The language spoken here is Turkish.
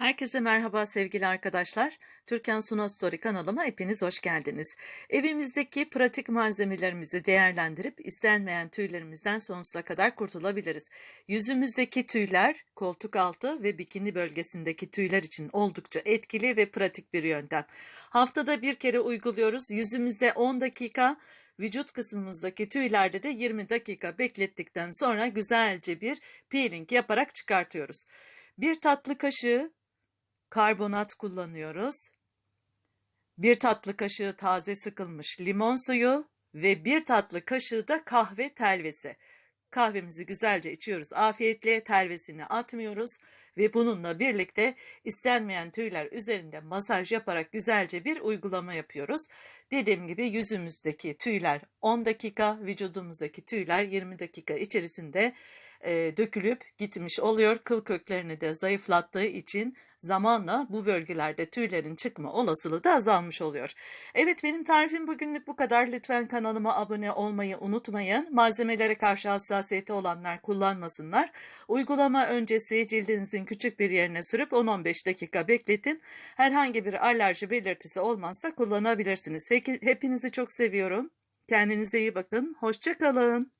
Herkese merhaba sevgili arkadaşlar. Türkan Suna Story kanalıma hepiniz hoş geldiniz. Evimizdeki pratik malzemelerimizi değerlendirip istenmeyen tüylerimizden sonsuza kadar kurtulabiliriz. Yüzümüzdeki tüyler, koltuk altı ve bikini bölgesindeki tüyler için oldukça etkili ve pratik bir yöntem. Haftada bir kere uyguluyoruz. Yüzümüzde 10 dakika, vücut kısmımızdaki tüylerde de 20 dakika beklettikten sonra güzelce bir peeling yaparak çıkartıyoruz. Bir tatlı kaşığı karbonat kullanıyoruz. Bir tatlı kaşığı taze sıkılmış limon suyu ve bir tatlı kaşığı da kahve telvesi. Kahvemizi güzelce içiyoruz. Afiyetle telvesini atmıyoruz ve bununla birlikte istenmeyen tüyler üzerinde masaj yaparak güzelce bir uygulama yapıyoruz. Dediğim gibi yüzümüzdeki tüyler 10 dakika, vücudumuzdaki tüyler 20 dakika içerisinde e, dökülüp gitmiş oluyor. Kıl köklerini de zayıflattığı için zamanla bu bölgelerde tüylerin çıkma olasılığı da azalmış oluyor. Evet benim tarifim bugünlük bu kadar. Lütfen kanalıma abone olmayı unutmayın. Malzemelere karşı hassasiyeti olanlar kullanmasınlar. Uygulama öncesi cildinizin küçük bir yerine sürüp 10-15 dakika bekletin. Herhangi bir alerji belirtisi olmazsa kullanabilirsiniz. Hepinizi çok seviyorum. Kendinize iyi bakın. Hoşçakalın.